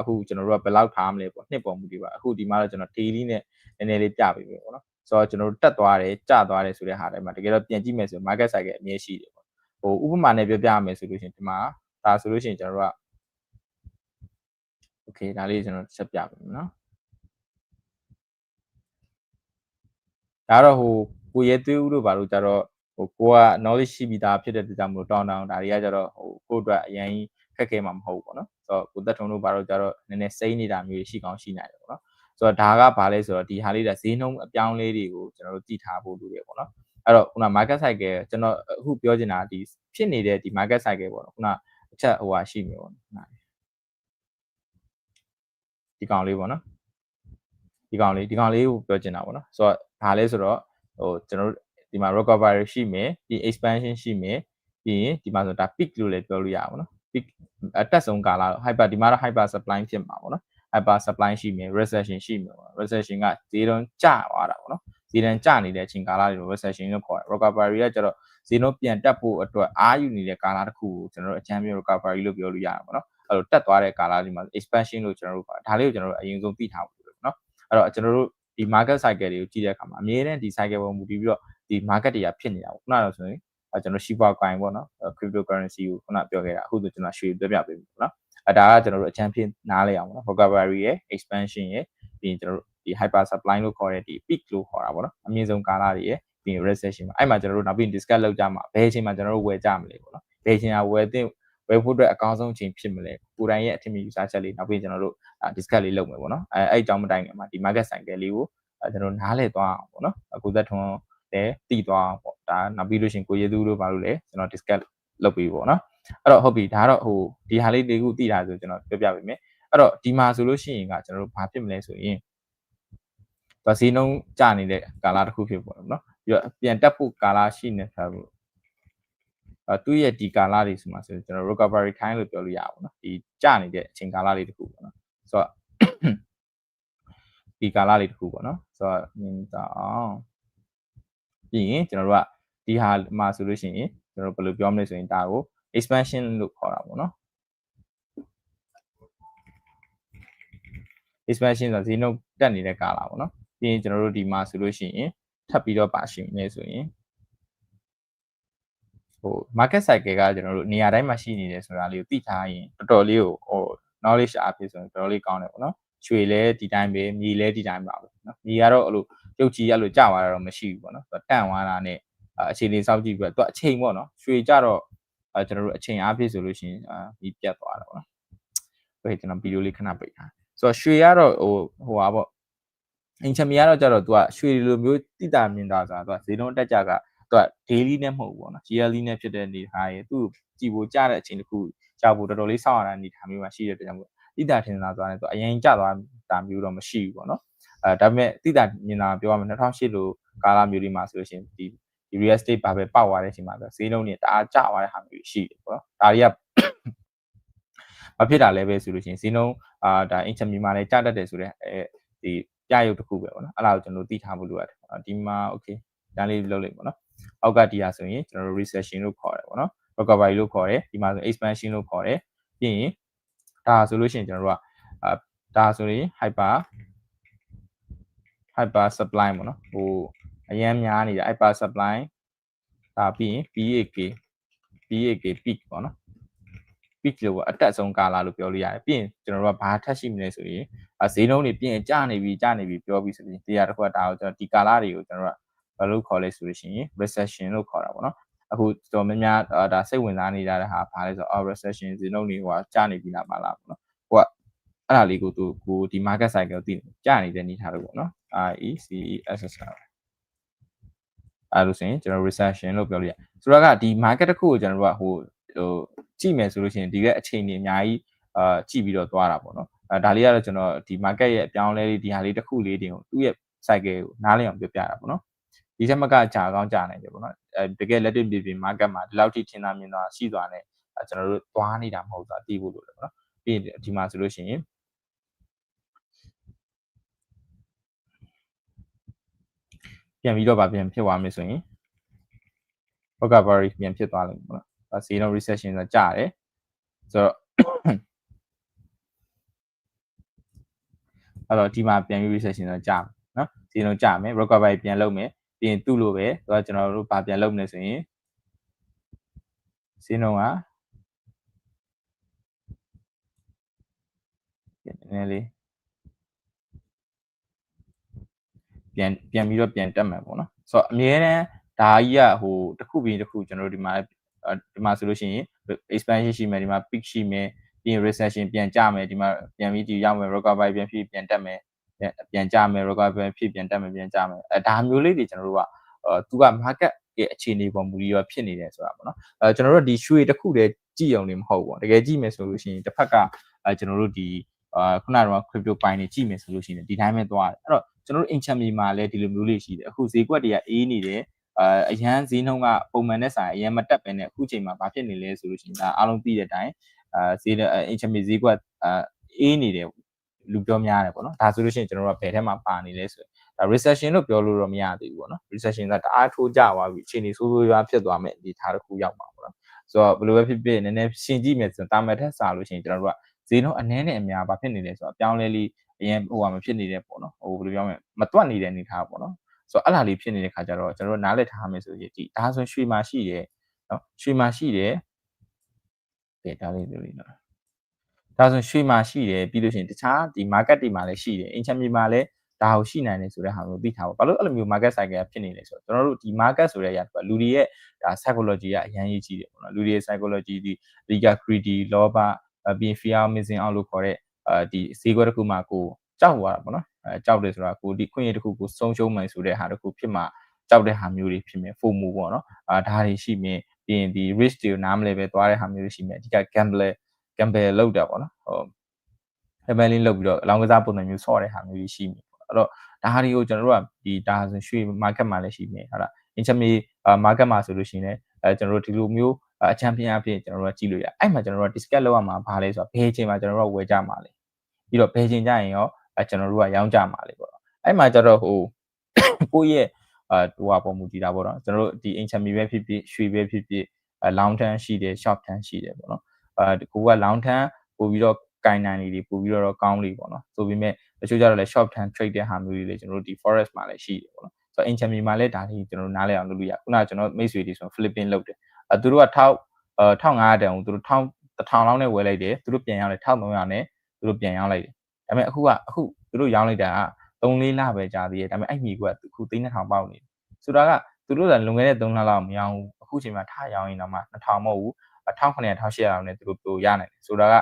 အခုကျွန်တော်တို့ကဘယ်လောက်ထားမလဲပေါ့နှစ်ပုံမူတည်ပါအခုဒီမှာတော့ကျွန်တော် daily နဲ့နည်းနည်းလေးပြပေးပြီပေါ့နော်ဆိုတော့ကျွန်တော်တို့တက်သွားတယ်ကျသွားတယ်ဆိုတဲ့ဟာတွေမှာတကယ်တော့ပြန်ကြည့်မယ်ဆို market cycle အမြဲရှိတယ်ပေါ့ဟိုဥပမာနဲ့ပြောပြရမယ်ဆိုလို့ရှိရင်ဒီမှာဒါဆိုလို့ရှိရင်ကျွန်တော်တို့က okay ဒါလေးကျွန်တော်ချက်ပြပေးမယ်နော်ဒါတော့ဟိုကိုရဲသွေးဦးတို့ဘာလို့ကြတော့ဟိုကိုက knowledge ရှိပြီးသားဖြစ်တဲ့အတွက်ကြောင့်မလို့တောင်းတောင်းဒါတွေကကြတော့ဟိုကိုအတွက်အရင် ခက်ခဲမှာမဟုတ်ဘူးပေါ့နော်ဆိုတော့ကိုသက်ထုံတို့ဘာလို့ကြတော့နည်းနည်းစိမ့်နေတာမျိုးရှိကောင်းရှိနိုင်တယ်ပေါ့နော်ဆိုတော့ဒါကဘာလဲဆိုတော့ဒီဟာလေးကဈေးနှုန်းအပြောင်းလဲတွေကိုကျွန်တော်တို့တည်ထားဖို့လိုတယ်ပေါ့နော်အဲ့တော့ခုန market cycle ကျွန်တော်အခုပြောချင်တာဒီဖြစ်နေတဲ့ဒီ market cycle ပေါ့နော်ခုနအချက်ဟိုဟာရှိမျိုးပေါ့နော်ဒီကောင်လေးပေါ့နော်ဒီကောင်လေးဒီကောင်လေးကိုပြောချင်တာပေါ့နော်ဆိုတော့ဘာလဲဆိုတော့ဟိုကျွန်တော်တို့ဒီမှာ recovery ရှိမယ်ပြီး expansion ရှိမယ်ပြီးရင်ဒီမှာဆိုဒါ peak လို့လည်းပြောလို့ရပါဘောနော် peak အတက်ဆုံးကာလတော့ hyper ဒီမှာတော့ hyper supply ဖြစ်မှာပေါ့နော် hyper supply ရှိမယ် recession ရှိမယ်ပေါ့ recession ကဈေးနှုန်းကျသွားတာပေါ့နော်ဈေးနှုန်းကျနေတဲ့အချိန်ကာလတွေကို recession လို့ခေါ်တယ် recovery ကကျတော့ဈေးနှုန်းပြန်တက်ဖို့အတွက်အားယူနေတဲ့ကာလတစ်ခုကိုကျွန်တော်တို့အချမ်းပြ recovery လို့ပြောလို့ရတာပေါ့နော်အဲ့လိုတက်သွားတဲ့ကာလဒီမှာ expansion လို့ကျွန်တော်တို့ခေါ်ဒါလေးကိုကျွန်တော်တို့အရင်ဆုံးသိထားဖို့လိုတယ်နော်အဲ့တော့ကျွန်တော်တို့ဒီ market cycle တွေကိုကြည့်တဲ့အခါမှာအမြဲတမ်းဒီ cycle ပေါ်မူတည်ပြီးတော့ဒီ market တွေကဖြစ်နေတာပေါ့ခုနကတော့ဆိုရင် ကျွန်တော် Shiba coin ပေါ့နော် cryptocurrency ကိုခုနပြောခဲ့တာအခုဆိုကျွန်တော်ရွှေပြပြပေးပြီပေါ့နော်အဲဒါကကျွန်တော်တို့အချမ်းဖြစ်နားလဲအောင်ပေါ့နော် vocabulary ရဲ့ expansion ရဲ့ပြီးရင်ကျွန်တော်တို့ဒီ hyper supply လို့ခေါ်တဲ့ဒီ peak လို့ခေါ်တာပေါ့နော်အမြင့်ဆုံးကာလတွေရဲ့ပြီးရင် recession မှာအဲ့မှာကျွန်တော်တို့နောက်ပြီး discuss လုပ်ကြမှာဘယ်အချိန်မှာကျွန်တော်တို့ဝယ်ကြမလဲပေါ့နော်ဘယ်အချိန်ကဝယ်သင့်ဝယ်ဖို့အတွက်အကောင်းဆုံးအချိန်ဖြစ်မလဲကိုယ်တိုင်ရဲ့အထင်မြင်ယူဆချက်လေးနောက်ပြီးကျွန်တော်တို့ discuss လေးလုပ်မယ်ပေါ့နော်အဲအဲ့အကြောင်းမတိုင်ခင်မှာဒီ market cycle လေးကိုကျွန်တော်နားလည်သွားအောင်ပေါ့နော်အခုသက်ထွန်း လည်းတည်သွားပေါ့ဒါနောက်ပြီးလို့ရှင်ကိုရည်သူတို့ဘာလို့လဲကျွန်တော် discuss လုပ်ပြီးပေါ့နော်အဲ့တော့ဟုတ်ပြီဒါကတော့ဟိုဒီဟာလေးတွေကိုတည်တာဆိုကျွန်တော်ပြောပြပေးမယ်အဲ့တော့ဒီမှာဆိုလို့ရှိရင်ကကျွန်တော်တို့ဘာဖြစ်မလဲဆိုရင်သူဈေးနှုန်းကျနေတဲ့ကာလတစ်ခုဖြစ်ပေါ့နော်ပြီးတော့ပြန်တက်ဖို့ကာလရှိနေတာပေါ့အဲသူ့ရဲ့ဒီကာလတွေဆိုမှဆိုကျွန်တော် recovery time လို့ပြောလို့ရအောင်နော်ဒီကျနေတဲ့အချိန်ကာလလေးတစ်ခုပေါ့နော်ဆိုတော့ဒီကာလလေးတစ်ခုပေါ့နော်ဆိုတော့မြင်တာအောင် ပြီးရင်ကျွန်တော်တို့ကဒီဟာမှာဆိုလို့ရှိရင်ကျွန်တော်ဘယ်လိုပြောမလဲဆိုရင်ဒါကို expansion လို့ခေါ်တာပေါ့နော် expansion ဆိုတာဈေးနှုန်းတက်နေတဲ့ကာလပေါ့နော်ပြီးရင်ကျွန်တော်တို့ဒီမှာဆိုလို့ရှိရင်ထပ်ပြီးတော့ပါရှိနေဆိုရင်ဟို market cycle ကကျွန်တော်တို့နေရာတိုင်းမှာရှိနေတယ်ဆိုတာလေးကိုသိထားရင်တော်တော်လေးကိုဟို knowledge အားဖြင့်ဆိုရင်တော်တော်လေးကောင်းတယ်ပေါ့နော်ရွှေလဲဒီတိုင်းပဲမြေလဲဒီတိုင်းပါပဲနော်မြေကတော့အဲ့လို ပြုတ်ကြီးအဲ့လိုကျသွားတာတော့မရှိဘူးပေါ့နော်သူတန့်သွားတာနဲ့အခြေအနေစောင့်ကြည့်ပြီးတော့သူအချိန်ပေါ့နော်ရွှေကြတော့အဲကျွန်တော်တို့အချိန်အားဖြင့်ဆိုလို့ရှိရင်အာဒီပြတ်သွားတာပေါ့နော်ဟိုကျွန်တော်ဗီဒီယိုလေးခဏပိတ်ထားဆိုတော့ရွှေကတော့ဟိုဟိုပါပေါ့အင်ချမီကတော့ကြတော့သူကရွှေလိုမျိုးတိတာမြင်တာဆိုတာသူကဈေးနှုန်းတက်ကြကသူက daily နဲ့မဟုတ်ဘူးပေါ့နော် yearly နဲ့ဖြစ်တဲ့အနေထားရေသူ့ကြည်ဖို့ကြတဲ့အချိန်တစ်ခုကြောက်ဖို့တော်တော်လေးစောင့်ရတဲ့အနေထားမျိုးမှာရှိတဲ့အတွက်ကြောင့်မို့တိတာထင်သာသွားတယ်သူအရင်ကြသွား တာမျိုးတော့မရှိဘူးပေါ့နော်အဲဒါပေမဲ့တိတာမြင်တာပြောရမယ်2008လိုကာလမျိုးတွေမှာဆိုလို့ရှိရင်ဒီဒီ real estate ဘာပဲပေါက်သွားတဲ့အချိန်မှာဆိုဈေးနှုန်းတွေတအားကျသွားတဲ့ဟာမျိုးရှိတယ်ပေါ့နော်ဒါတွေကမဖြစ်တာလည်းပဲဆိုလို့ရှိရင်ဈေးနှုန်းအာဒါ income မှာလည်းကျတတ်တယ်ဆိုတဲ့အဲဒီပြရုပ်တစ်ခုပဲပေါ့နော်အဲ့ဒါကိုကျွန်တော်သိထားဖို့လိုရတယ်ဒီမှာ okay ဒါလေးလုပ်လိုက်ပေါ့နော်အောက်ကဒီဟာဆိုရင်ကျွန်တော်တို့ recession လို့ခေါ်တယ်ပေါ့နော် recovery လို့ခေါ်တယ်ဒီမှာဆို expansion လို့ခေါ်တယ်ပြီးရင်ဒါဆိုလို့ရှိရင်ကျွန်တော်တို့ကအာ ဒါဆိုရင် hyper hyper supply ပေါ့နော်ဟိုအရန်များနေတာ hyper supply ဒါပြီးရင် PAK PAK peak ပေါ့နော် peak လို့အတက်ဆုံးကာလလို့ပြောလို့ရတယ်ပြီးရင်ကျွန်တော်တို့ကဘာထပ်ရှိမလဲဆိုရင်ဈေးနှုန်းတွေပြင်ကျနေပြီကျနေပြီပြောပြီးဆိုရင်တရားတစ်ခုကဒါကိုကျွန်တော်ဒီကာလတွေကိုကျွန်တော်တို့ကဘာလို့ခေါ်လဲဆိုလို့ရှိရင် recession လို့ခေါ်တာပေါ့နော်အခုတော်များများဒါစိတ်ဝင်စားနေကြတဲ့ဟာဘာလဲဆိုတော့ recession ဈေးနှုန်းတွေဟိုကကျနေပြီလားမလားပေါ့နော်ဟိုက အဲ့ဒါလေးကိုသူကိုဒီ market cycle သိကျနေတဲ့အနေထားလို့ပေါ့နော် RECESSR အဲ့လိုဆိုရင်ကျွန်တော် recession လို့ပြောလို့ရဆိုတော့ကဒီ market တစ်ခုကိုကျွန်တော်တို့ကဟိုဟိုကြည့်မယ်ဆိုလို့ရှိရင်ဒီရဲ့အခြေအနေအများကြီးအာကြည့်ပြီးတော့သွားတာပေါ့နော်အဲဒါလေးကတော့ကျွန်တော်ဒီ market ရဲ့အပြောင်းလဲလေးဒီဟာလေးတစ်ခုလေးတင်ကိုသူ့ရဲ့ cycle ကိုနားလည်အောင်ပြောပြတာပေါ့နော်ဒီချက်မကကြာကောင်းကြာနိုင်တယ်ပေါ့နော်အဲတကယ်လက်တွေ့ပြည်ပြည် market မှာဒီလောက်ထိထင်သာမြင်သာရှိသွားတယ်ကျွန်တော်တို့သွားနေတာမဟုတ်တာသိဖို့လိုတယ်ပေါ့နော်ပြီးရင်ဒီမှာဆိုလို့ရှိရင် ပြန်ပြီးတော့ဗာပြန်ဖြစ်သွားမယ်ဆိုရင် vocabulary ပြန်ဖြစ်သွားလိမ့်မယ်ပေါ့နော်။ဈေးနှုန်း recession ဆိုကြတယ်။ဆိုတော့အဲ့တော့ဒီမှာပြန်ပြီး recession တော့ကြာမယ်နော်ဈေးနှုန်းကြာမယ် recovery ပြန်လုပ်မယ်ပြီးရင်သူ့လိုပဲသူကကျွန်တော်တို့ဘာပြန်လုပ်မလဲဆိုရင်ဈေးနှုန်းကနည်းနည်းလေး ပြန်ပြန်ပြီးတော့ပြန်တက်မယ်ပေါ့နော်ဆိုတော့အမြဲတမ်းဒါကြီးကဟိုတစ်ခုပြီးတစ်ခုကျွန်တော်တို့ဒီမှာဒီမှာဆိုလို့ရှိရင် expansion ရှိမယ်ဒီမှာ peak ရှိမယ်ပြီးရင် recession ပြန်ကျမယ်ဒီမှာပြန်ပြီးဒီရောက်မယ် recovery ပြန်ဖြစ်ပြန်တက်မယ်ပြန်ကြမယ် recovery ဖြစ်ပြန်တက်မယ်ပြန်ကြမယ်အဲဒါမျိုးလေးတွေကျွန်တော်တို့ကအဲသူက market ရဲ့အခြေအနေပေါ်မူပြီးတော့ဖြစ်နေတယ်ဆိုတာပေါ့နော်အဲကျွန်တော်တို့ဒီရွှေတစ်ခုတည်းကြည့်အောင်နေမဟုတ်ဘူးတကယ်ကြည့်မယ်ဆိုလို့ရှိရင်တစ်ဖက်ကအဲကျွန်တော်တို့ဒီအာခုနကတော့ crypto ပိုင်းနေကြည့်မယ်ဆိုလို့ရှိရင်ဒီတိုင်းပဲသွားတယ်အဲ့တော့ ကျွန်တော်တို့ in channel မှာလည်းဒီလိုမျိုးလေးရှိတယ်အခုဈေးကွက်တွေကအေးနေတယ်အာအရန်ဈေးနှုန်းကပုံမှန်နဲ့ဆိုင်အရန်မတက်ပဲနဲ့အခုချိန်မှာဘာဖြစ်နေလဲဆိုလို့ရှိရင်ဒါအားလုံးသိတဲ့အတိုင်းအာဈေးအင်ချမီဈေးကွက်အာအေးနေတယ်လူပြောများတယ်ပေါ့နော်ဒါဆိုလို့ရှိရင်ကျွန်တော်တို့ကဘယ်ထဲမှာပါနေလဲဆိုဒါ recession လို့ပြောလို့တော့မရသေးဘူးပေါ့နော် recession ကတအားထိုးကျသွားပြီအခြေအနေဆိုးဆိုးရွားဖြစ်သွားမယ်ဒီထားတစ်ခုရောက်မှာပေါ့နော်ဆိုတော့ဘယ်လိုပဲဖြစ်ဖြစ်နည်းနည်းရှင်းကြည့်မယ်ဆိုရင်တာမတ်ထက်စားလို့ရှိရင်ကျွန်တော်တို့ကဈေးနှုန်းအနည်းနဲ့အများဘာဖြစ်နေလဲဆိုတော့အပြောင်းလဲလေး အရင်ဟိုဟာမဖြစ်နေတဲ့ပေါ့နော်ဟိုဘယ်လိုပြောမလဲမတွက်နေတဲ့အနေထားပေါ့နော်ဆိုတော့အဲ့လာလေးဖြစ်နေတဲ့ခါကျတော့ကျွန်တော်တို့နားလည်ထားမယ်ဆိုရင်ဒီဒါဆိုရွှေမှာရှိတယ်နော်ရွှေမှာရှိတယ်ကဲဒါလေးလေးနော်ဒါဆိုရွှေမှာရှိတယ်ပြီးလို့ရှိရင်တခြားဒီ market တွေမှာလည်းရှိတယ်အင်ချမ်မီမှာလည်းဒါကိုရှိနိုင်တယ်ဆိုတဲ့ဟာမျိုးသိထားပါဘာလို့အဲ့လိုမျိုး market cycle ဖြစ်နေလဲဆိုတော့ကျွန်တော်တို့ဒီ market ဆိုတဲ့အရာကလူတွေရဲ့ဒါ psychology ကအရင်ရေးကြည့်တယ်ပေါ့နော်လူတွေရဲ့ psychology ဒီ liga greedy လောဘပြီး fear missing out လို့ခေါ်တဲ့ အဲဒီဈေးကွက်တစ်ခုမှာကိုကြောက်သွားတာပေါ့နော်အဲကြောက်တယ်ဆိုတာကိုဒီခွင့်ရတစ်ခုကိုဆုံးရှုံးမယ်ဆိုတဲ့ဟာတစ်ခုဖြစ်မှာကြောက်တဲ့ဟာမျိုးတွေဖြစ်မယ် FOMO ပေါ့နော်အာဒါတွေရှိမြင်ပြီးရင်ဒီ risk တွေကိုနားမလဲပဲသွားတဲ့ဟာမျိုးတွေရှိမြင်အဓိက gambler gamble လောက်တာပေါ့နော်ဟို gambling လောက်ပြီးတော့အလောင်းကစားပုံစံမျိုးဆော့တဲ့ဟာမျိုးတွေရှိမြင်အဲ့တော့ဒါဟာတွေကိုကျွန်တော်တို့ကဒီဒါဆိုရွှေ market မှာလည်းရှိမြင်ဟုတ်လား intermedi market မှာဆိုလို့ရှိရင်လည်းအဲကျွန်တော်တို့ဒီလိုမျိုးအချန်ပီယံအဖြစ်ကျွန်တော်တို့ကကြည့်လို့ရအဲ့မှာကျွန်တော်တို့က discuss လုပ်ရမှာဘာလဲဆိုတော့ဘယ်အချိန်မှာကျွန်တော်တို့ကဝယ်ကြမှာလဲ ပြီးတော့ဘယ်အချိန်ကျရင်ရောအဲကျွန်တော်တို့ကရောင်းကြမှာလေပေါ့အဲ့မှာကျတော့ဟိုကိုယ့်ရဲ့အဲဟိုဟာပုံမူတည်တာပေါ့နော်ကျွန်တော်တို့ဒီ intermedi ပဲဖြစ်ဖြစ်ရွှေပဲဖြစ်ဖြစ်အဲ long term ရှိတယ် short term ရှိတယ်ပေါ့နော်အဲကိုက long term ပို့ပြီးတော့ကိုင်နိုင်တွေပို့ပြီးတော့ကောင်းလေးပေါ့နော်ဆိုပေမဲ့တချို့ကျတော့လည်း short term trade တဲ့ဟာမျိုးတွေလည်းကျွန်တော်တို့ဒီ forest မှာလည်းရှိတယ်ပေါ့နော်ဆိုတော့ intermedi မှာလည်းဒါလေးကျွန်တော်တို့နားလည်အောင်လုပ်လို့ရခုနကကျွန်တော်မိတ်ဆွေတွေဆို Philippines လုပ်တယ်အဲသူတို့ကထောက်အဲ1500တန်ကိုသူတို့1000 1000လောက်နဲ့ဝယ်လိုက်တယ်သူတို့ပြန်ရောက်တယ်1300နဲ့ သူတို့ပြန်ရောက်လိုက်တယ်ဒါပေမဲ့အခုကအခုသူတို့ရောင်းလိုက်တာက3-4လပဲကြာသေးတယ်ဒါပေမဲ့အဲ့မိကအခုသိန်း2000ပေါက်နေဆိုတာကသူတို့ကလွန်ခဲ့တဲ့3လလောက်မရောင်းဘူးအခုချိန်မှာထရောင်းရင်တော့မှ2000မဟုတ်ဘူး1900 1800လောက်နဲ့သူတို့ပြိုရနိုင်တယ်ဆိုတာက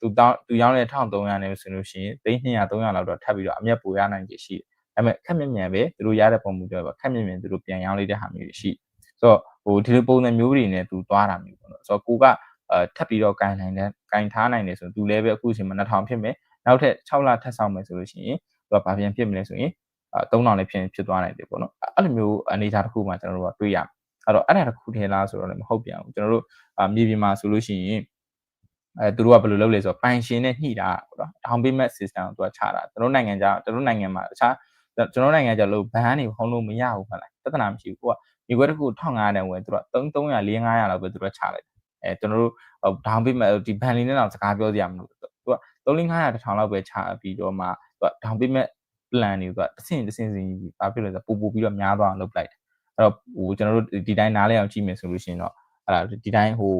သူတောင်းသူရောင်းတဲ့1300နဲ့ဆိုလို့ရှိရင်သိန်း200 300လောက်တော့ထပ်ပြီးတော့အမျက်ပိုရနိုင်ခြေရှိတယ်ဒါပေမဲ့ခက်မြင်မြန်ပဲသူတို့ရတဲ့ပုံမျိုးပြောပါခက်မြင်မြန်သူတို့ပြန်ရောင်းလိုက်တဲ့ဟာမျိုးရှိဆိုတော့ဟိုဒီလိုပုံစံမျိုးတွေနဲ့သူသွားတာမျိုးပေါ့နော်ဆိုတော့ကိုက အဲထပ်ပြီးတော့ကင်နိုင်တယ်ကင်ထားနိုင်တယ်ဆိုသူလည်းပဲအခုချိန်မှာ2000ဖြစ်မယ်နောက်ထပ်6လထပ်ဆောင်မယ်ဆိုလို့ရှိရင်သူကဘာပြန်ဖြစ်မလဲဆိုရင်အဲ3000လည်းဖြစ်ဖြစ်သွားနိုင်တယ်ပေါ့နော်အဲ့လိုမျိုးအနေအထားတစ်ခုမှကျွန်တော်တို့ကတွေးရအဲ့တော့အဲ့ဒါတစ်ခုထဲလားဆိုတော့လည်းမဟုတ်ပြန်ဘူးကျွန်တော်တို့မြေပြင်မှာဆိုလို့ရှိရင်အဲသူတို့ကဘယ်လိုလုပ်လဲဆိုတော့ပိုင်ရှင်နဲ့ညှိတာပေါ့နော် down payment system ကိုသူကချတာကျွန်တော်နိုင်ငံကြကျွန်တော်နိုင်ငံမှာတခြားကျွန်တော်နိုင်ငံကြလို့ဘန်းနေဟုံးလို့မရဘူးဟုတ်လားပြဿနာမရှိဘူးကိုကမြေခွဲတစ်ခု1500တန်ဝင်သူက3 300 400လောက်ပဲသူကချလိုက် အဲကျွန်တော်တို့ down payment ဒီဘန်လီနဲ့တော့စကားပြောစရာမလိုသူက3500 1000လောက်ပဲချပြီးတော့မှသူက down payment plan တွေသူကတစ်ဆင့်တစ်ဆင့်စီဘာဖြစ်လဲဆိုတော့ပို့ပို့ပြီးတော့များသွားအောင်လုပ်လိုက်တယ်အဲ့တော့ဟိုကျွန်တော်တို့ဒီတိုင်းနားလဲအောင်ကြည့်မယ်ဆိုလို့ရှိရင်တော့အဲ့ဒါဒီတိုင်းဟို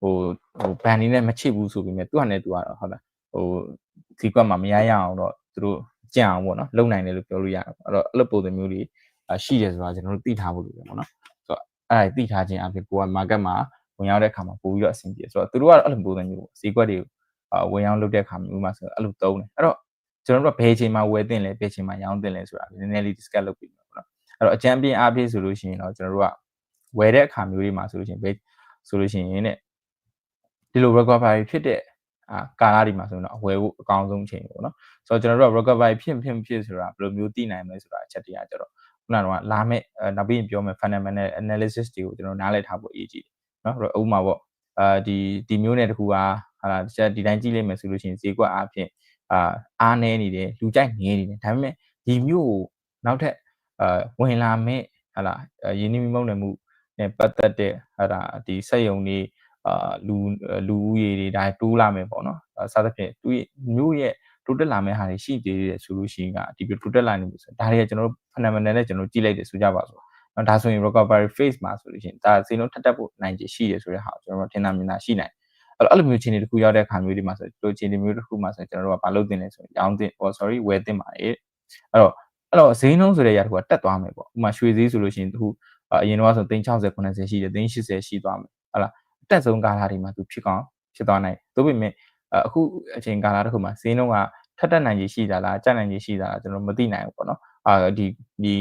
ဟိုဟိုဘန်နေနဲ့မချစ်ဘူးဆိုပေမဲ့သူကလည်းသူကတော့ဟုတ်လားဟိုဒီကွက်မှာမရရအောင်တော့သူတို့ကြံအောင်ပေါ့နော်လုံနိုင်တယ်လို့ပြောလို့ရတယ်အဲ့တော့အဲ့လိုပုံစံမျိုးတွေရှိတယ်ဆိုတာကျွန်တော်တို့သိထားဖို့လိုတယ်ပေါ့နော်ဆိုတော့ အဲ့ဒါသိထားခြင်းအပြင်ကိုက market မှာဝင်ရောက်တဲ့အခါမှာပို့ပြီးတော့အဆင်ပြေဆိုတော့သူတို့ကတော့အဲ့လိုပုံစံမျိုးဈေးကွက်တွေဝင်ရောက်လုပ်တဲ့အခါမျိုးမှာဆိုတော့အဲ့လိုသုံးတယ်အဲ့တော့ကျွန်တော်တို့ကဘယ်ချိန်မှာဝယ်တင်လဲဘယ်ချိန်မှာရောင်းတင်လဲဆိုတာနည်းနည်းလေး discuss လုပ်ပြီးပေါ့နော်အဲ့တော့အကြံပြင်းအားဖြင့်ဆိုလို့ရှိရင်တော့ကျွန်တော်တို့ကဝယ်တဲ့အခါမျိုးတွေမှာဆိုလို့ရှိရင်ဘယ်ဆိုလို့ရှိရင်တဲ့ဒီလို recovery ဖြစ်တဲ့အာကာလဒီမှာဆိုတော့အဝယ်ဖို့အကောင်းဆုံးချိန်ပေါ့နော်ဆိုတော့ကျွန်တော်တို့က recovery ဖြစ်ဖြစ်ဖြစ်ဆိုတာဘယ်လိုမျိုးသိနိုင်မလဲဆိုတာအချက်တရားကြတော့ ခုနကတော့လာမဲ့နောက်ပြီးပြောမယ် fundamental analysis တွေကိုကျွန်တော်နားလည်ထားဖို့အရေးကြီးတယ်နော်ဥပမာပေါ့အာဒီဒီမျိုးနဲ့တခုကဟာလာဒီတိုင်းကြည့်လိုက်မယ်ဆိုလို့ရှိရင်ဈေးကွက်အားဖြင့်အာအားနေနေတယ်လူကြိုက်နေနေတယ်ဒါပေမဲ့ဒီမျိုးကိုနောက်ထပ်အာဝင်လာမဲ့ဟာလာရင်းနှီးမြှုပ်နှံမှုနဲ့ပတ်သက်တဲ့ဟာလာဒီစက်ယုံတွေအာလူလူဦးရေတွေဒါတိုးလာမယ်ပေါ့နော်စသဖြင့်သူမျိုးရဲ့တိုးတက်လာမယ့်ဟာတွေရှိသေးတယ်ဆိုလို့ရှိရင်ကဒီလိုတိုးတက်လာနေပြီဆိုဒါတွေကကျွန်တော်တို့ fundamental နဲ့ကျွန်တော်ကြည့်လိုက်တယ်ဆိုကြပါစို့နော်ဒါဆိုရင် recovery phase မှာဆိုလို့ရှိရင်ဒါစီလုံးထက်တက်ဖို့နိုင်ချေရှိတယ်ဆိုတဲ့ဟာကိုကျွန်တော်တို့ထင်သာမြင်သာရှိနိုင်အဲ့တော့အဲ့လိုမျိုးခြေနေတစ်ခုရောက်တဲ့အခါမျိုးဒီမှာဆိုဒီလိုခြေနေမျိုးတစ်ခုမှာဆိုကျွန်တော်တို့ကမလုပ်တင်လဲဆိုရင်ရောင်းတင် oh sorry ဝယ်တင်ပါတယ်အဲ့တော့အဲ့တော့ဈေးနှုန်းဆိုတဲ့ຢာတစ်ခုကတက်သွားမယ်ပေါ့ဥပမာရွှေဈေးဆိုလို့ရှိရင်သူအရင်တော့ဆို360 90ရှိတယ်380ရှိသွားမယ်ဟုတ်လားအတက်ဆုံးကာလတွေမှာသူဖြစ်ကောင်းဖြစ်သွားနိုင်သို့ပေမဲ့အခုအချိန်ကာလတစ်ခုမှာဈေးနှုန်းကထက်တက်နိုင်ကြီးရှိတာလားကျနိုင်ကြီးရှိတာလားကျွန်တော်မသိနိုင်ဘူးပေါ့နော် အာဒီဒီ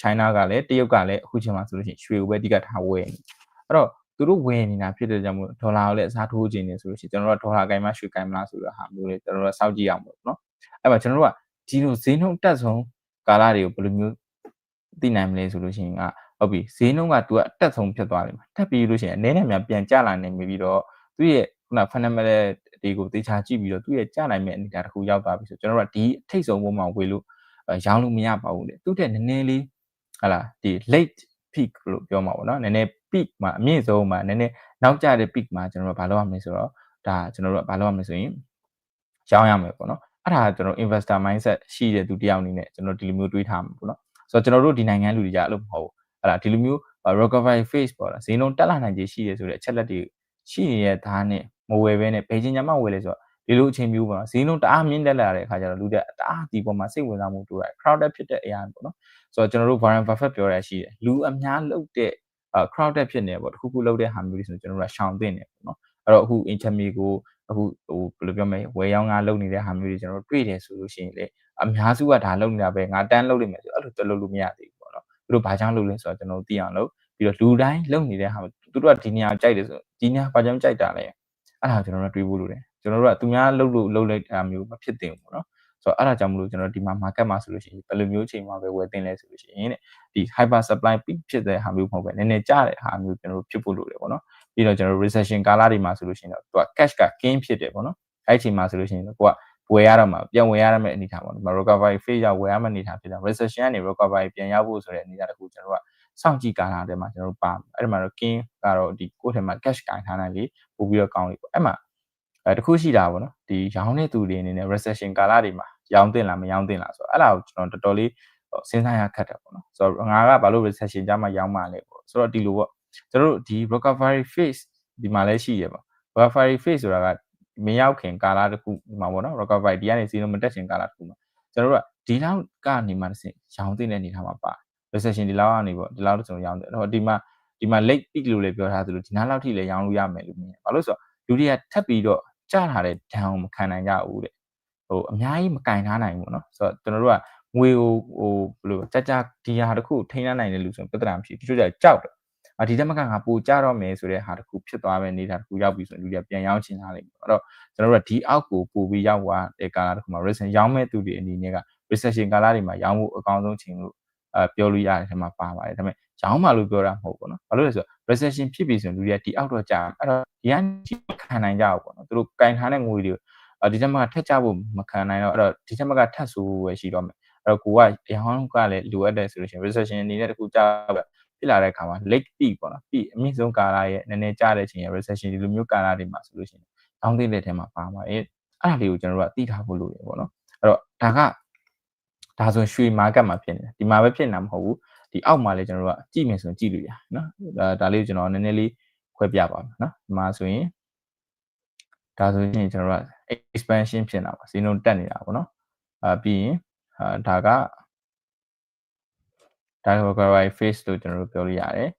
China ကလည်းတရုတ်ကလည်းအခုချိန်မှာဆိုလို့ရှိရင်ရွှေကိုပဲအဓိကထားဝယ်နေအဲ့တော့သူတို့ဝယ်နေတာဖြစ်တဲ့ကြောင့်မို့ဒေါ်လာကိုလည်းအစားထိုးခြင်းနေဆိုလို့ရှိရင်ကျွန်တော်တို့ဒေါ်လာကိုင်းမရွှေကိုင်းမလားဆိုတဲ့ဟာမျိုးလေးကျွန်တော်တို့စောင့်ကြည့်အောင်ပေါ့နော်အဲ့မှာကျွန်တော်တို့ကဒီလိုဈေးနှုန်းတက်ဆုံးကာလတွေကိုဘယ်လိုမျိုးသိနိုင်မလဲဆိုလို့ရှိရင်ကဟုတ်ပြီဈေးနှုန်းကသူကအတက်ဆုံးဖြစ်သွားတယ်မှာတက်ပြီးလို့ရှိရင်အနေနဲ့များပြန်ကျလာနိုင်ပြီးတော့သူ့ရဲ့ခုန fundamental တွေကိုသေချာကြည့်ပြီးတော့သူ့ရဲ့ကျနိုင်မဲ့အနေအထားတစ်ခုရောက်သွားပြီဆိုကျွန်တော်တို့ကဒီအထိတ်ဆုံးဘုံမှာဝေလို့ ရောင်းလို့မရပါဘူးလေသူ့တဲ့နည်းနည်းလေးဟာလာဒီ late peak လို့ပြောမှာပေါ့နော်နည်းနည်း peak မှာအမြင့်ဆုံးမှာနည်းနည်းနောက်ကျတဲ့ peak မှာကျွန်တော်တို့ဘာလုပ်ရမလဲဆိုတော့ဒါကျွန်တော်တို့ကဘာလုပ်ရမလဲဆိုရင်ရောင်းရမယ်ပေါ့နော်အဲ့ဒါကျွန်တော် investor mindset ရှိတဲ့သူတယောက်အနေနဲ့ကျွန်တော်ဒီလိုမျိုးတွေးထားမှာပေါ့နော်ဆိုတော့ကျွန်တော်တို့ဒီနိုင်ငံလူတွေကြအဲ့လိုမဟုတ်ဘူးအဲ့ဒါဒီလိုမျိုး recovery phase ပေါ့လားဈေးနှုန်းတက်လာနိုင်ခြေရှိတယ်ဆိုတဲ့အချက်လက်တွေရှိနေတဲ့သားနဲ့မဝယ်ဘဲနဲ့ဘယ်ချင်းညမှဝယ်လဲဆိုတော့ ဒီလိုအချိန်မျိုးပေါ့နော်ဈေးနှုန်းတအားမြင့်တက်လာတဲ့အခါကျတော့လူတွေတအားဒီပေါ်မှာစိတ်ဝင်စားမှုတိုးတာ crowded ဖြစ်တဲ့အရာပေါ့နော်ဆိုတော့ကျွန်တော်တို့ Warren Buffett ပြောရရှိတယ်လူအများလုပ်တဲ့ crowded ဖြစ်နေပေါ့တခုခုလုပ်တဲ့ဟာမျိုးတွေဆိုကျွန်တော်တို့ကရှောင်သင့်တယ်ပေါ့နော်အဲ့တော့အခု intermediate ကိုအခုဟိုဘယ်လိုပြောမလဲဝယ်ရောင်းငါလုပ်နေတဲ့ဟာမျိုးတွေကျွန်တော်တို့တွေ့တယ်ဆိုလို့ရှိရင်လေအများစုကဒါလုပ်နေတာပဲငါတန်းလုပ်လိမ့်မယ်ဆိုအဲ့လိုတလုပ်လို့မရသေးဘူးပေါ့နော်သူတို့ဘာကြောင့်လုပ်လဲဆိုတော့ကျွန်တော်တို့သိအောင်လုပ်ပြီးတော့လူတိုင်းလုပ်နေတဲ့ဟာသူတို့ကဒီနေရာကြိုက်တယ်ဆိုဒီနေရာဘာကြောင့်ကြိုက်တာလဲအဲ့ဒါကျွန်တော်တို့တွေးဖို့လိုတယ် ကျွန်တော်တို့ကသူများလုပ်လို့လုပ်လိုက်တာမျိုးမဖြစ်သင့်ဘူးပေါ့နော်ဆိုတော့အဲ့ဒါကြောင့်မလို့ကျွန်တော်ဒီမှာ market မှာဆိုလို့ရှိရင်ဘယ်လိုမျိုးချိန်မှာပဲဝယ်တင်လဲဆိုလို့ရှိရင်တဲ့ဒီ hyper supply peak ဖြစ်တဲ့ဟာမျိုးမဟုတ်ပဲနည်းနည်းကျတဲ့ဟာမျိုးကျွန်တော်တို့ဖြစ်ဖို့လိုတယ်ပေါ့နော်ပြီးတော့ကျွန်တော် recession ကာလတွေမှာဆိုလို့ရှိရင်တော့သူက cash က gain ဖြစ်တယ်ပေါ့နော်အဲ့ချိန်မှာဆိုလို့ရှိရင်ကိုကဝယ်ရတော့မှာပြန်ဝယ်ရရမယ့်အနေအထားပေါ့နော် recovery phase ရောက်ဝယ်ရမယ့်အနေအထားဖြစ်တာ recession ကနေ recovery ပြန်ရောက်ဖို့ဆိုတဲ့အနေအထားတစ်ခုကျွန်တော်တို့ကစောင့်ကြည့်ကာလတွေမှာကျွန်တော်တို့ပါအဲ့ဒီမှာတော့ gain ကတော့ဒီကိုယ့်ထဲမှာ cash ကင်ထားနိုင်လေပို့ပြီးတော့ကောင်းလေပေါ့အဲ့မှာ အဲတခုရှိတာပေါ့နော်ဒီရောင်းတဲ့သူတွေအနေနဲ့ recession ကာလတွေမှာရောင်းတင်လားမရောင်းတင်လားဆိုတော့အဲ့ဒါကိုကျွန်တော်တော်တော်လေးစဉ်းစားရခက်တယ်ပေါ့နော်ဆိုတော့ငါကဘာလို့ recession ကြမှာရောင်းမှာလဲပေါ့ဆိုတော့ဒီလိုပေါ့ကျွန်တော်တို့ဒီ recovery phase ဒီမှာလည်းရှိရပါ recovery phase ဆိုတာကမရောက်ခင်ကာလတစ်ခုဒီမှာပေါ့နော် recovery ဒီကနေစီးလို့မတက်ခင်ကာလတစ်ခုမှာကျွန်တော်တို့ကဒီလောက်ကနေမှတစ်ဆင့်ရောင်းတင်တဲ့အနေထားမှာပါ recession ဒီလောက်ကနေပေါ့ဒီလောက်ဆိုရောင်းတယ်အဲ့တော့ဒီမှာဒီမှာ late peak လို့လည်းပြောထားသလိုဒီနားလောက်ထိလည်းရောင်းလို့ရမယ်လို့မြင်ဘာလို့ဆိုတော့လူတွေကထပ်ပြီးတော့ ကြားထားတဲ့ဒဏ်ကိုမခံနိုင်ကြဘူးတဲ့ဟိုအများကြီးမကင်ထားနိုင်ဘူးเนาะဆိုတော့ကျွန်တော်တို့ကငွေကိုဟိုဘယ်လိုကြကြဒီဟာတခုထိန်းနိုင်တဲ့လူဆိုပြဿနာမရှိတချို့ကြကြောက်တယ်အဒီတက်မကငါပိုကြတော့မယ်ဆိုတဲ့ဟာတခုဖြစ်သွားမယ်နေတာတခုရောက်ပြီဆိုရင်လူတွေကပြန်ရောင်းချင်တာလေအဲ့တော့ကျွန်တော်တို့ကဒီအောက်ကိုပို့ပြီးရောက်သွားတဲ့ကာလတခုမှာ recession ရောင်းမဲ့သူတွေအနေနဲ့က recession ကာလတွေမှာရောင်းဖို့အကောင်းဆုံးချိန်လို့အဲပြောလို့ရတယ်ဒီမှာပါပါတယ်ဒါပေမဲ့ရောင်းမှလို့ပြောတာမဟုတ်ဘူးเนาะဘာလို့လဲဆိုတော့ recession ဖြစ်ပြီဆိုရင်လူတွေကဒီအောက်တော့ကြာအဲ့တော့ဒီကနေခံနိုင်ကြဘူးပေါ့နော်သူတို့ကင်ထားတဲ့ငွေတွေဒီချက်မကထက်ကြဖို့မခံနိုင်တော့အဲ့တော့ဒီချက်မကထက်ဆိုးပဲရှိတော့မယ်အဲ့တော့ကိုကရောင်းကလည်းလိုအပ်တယ်ဆိုလို့ရှိရင် recession အနေနဲ့တခုကြာပဲဖြစ်လာတဲ့အခါမှာ late peak ပေါ့နော် peak အမြင့်ဆုံးကာလရဲ့နည်းနည်းကြာတဲ့ချိန်ရဲ့ recession ဒီလိုမျိုးကာလတွေမှာဆိုလို့ရှိရင်တောင်းသိတဲ့ထဲမှာပါပါတယ်အဲ့ဒါလေးကိုကျွန်တော်တို့ကသိထားဖို့လိုတယ်ပေါ့နော်အဲ့တော့ဒါကဒါဆိုရွှေ market မှာဖြစ်နေတယ်ဒီမှာပဲဖြစ်နေတာမဟုတ်ဘူး ဒီအောက်မှာလည်းကျွန်တော်တို့ကကြည့်မယ်ဆိုရင်ကြည့်လို့ရနော်ဒါဒါလေးကိုကျွန်တော်နည်းနည်းလေးခွဲပြပါမယ်နော်ဒီမှာဆိုရင်ဒါဆိုရင်ကျွန်တော်တို့က expansion ဖြစ်နေတာပါဈေးနှုန်းတက်နေတာပေါ့နော်အာပြီးရင်ဒါက diagonal face လို့ကျွန်တော်တို့ပြောလို့ရတယ်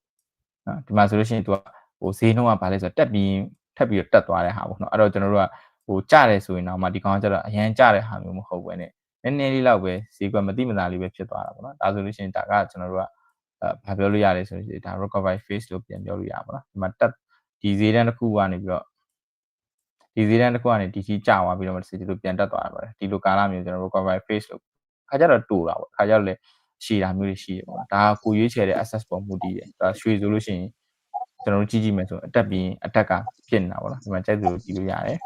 နော်ဒီမှာဆိုလို့ရှိရင်သူကဟိုဈေးနှုန်းကဘာလဲဆိုတော့တက်ပြီးထပ်ပြီးတော့တက်သွားတဲ့ဟာပေါ့နော်အဲ့တော့ကျွန်တော်တို့ကဟိုကြတယ်ဆိုရင်တော့မှဒီကောင်ကကျတော့အရန်ကြတဲ့ဟာမျိုးမဟုတ်ဘဲね နည်းနည်းလေးလောက်ပဲဈေးကွက်မတိမသားလေးပဲဖြစ်သွားတာပေါ့နော်ဒါဆိုလို့ရှိရင်ဒါကကျွန်တော်တို့ကအဲဘာပြောလို့ရလဲဆိုရင်ဒါ recovery phase လို့ပြန်ပြောလို့ရပါတော့ဒီမှာတက်ဒီဈေးတန်းတစ်ခုကနေပြီးတော့ဒီဈေးတန်းတစ်ခုကနေဒီကြီးကျသွားပြီးတော့ဒီလိုပြန်တက်သွားတာပါတယ်ဒီလိုကာလမျိုးကျွန်တော် recovery phase လို့ခါကြတော့တူတာပေါ့ခါကြတော့လေရှည်တာမျိုးတွေရှိတယ်ပေါ့ဒါကကိုရွေးချယ်တဲ့ access ပေါ်မူတည်တယ်ဒါရွှေဆိုလို့ရှိရင်ကျွန်တော်တို့ကြည့်ကြည့်မယ်ဆိုအတက်ပြီးအတက်ကဖြစ်နေတာပေါ့နော်ဒီမှာကြိုက်သူကြည့်လို့ရတယ်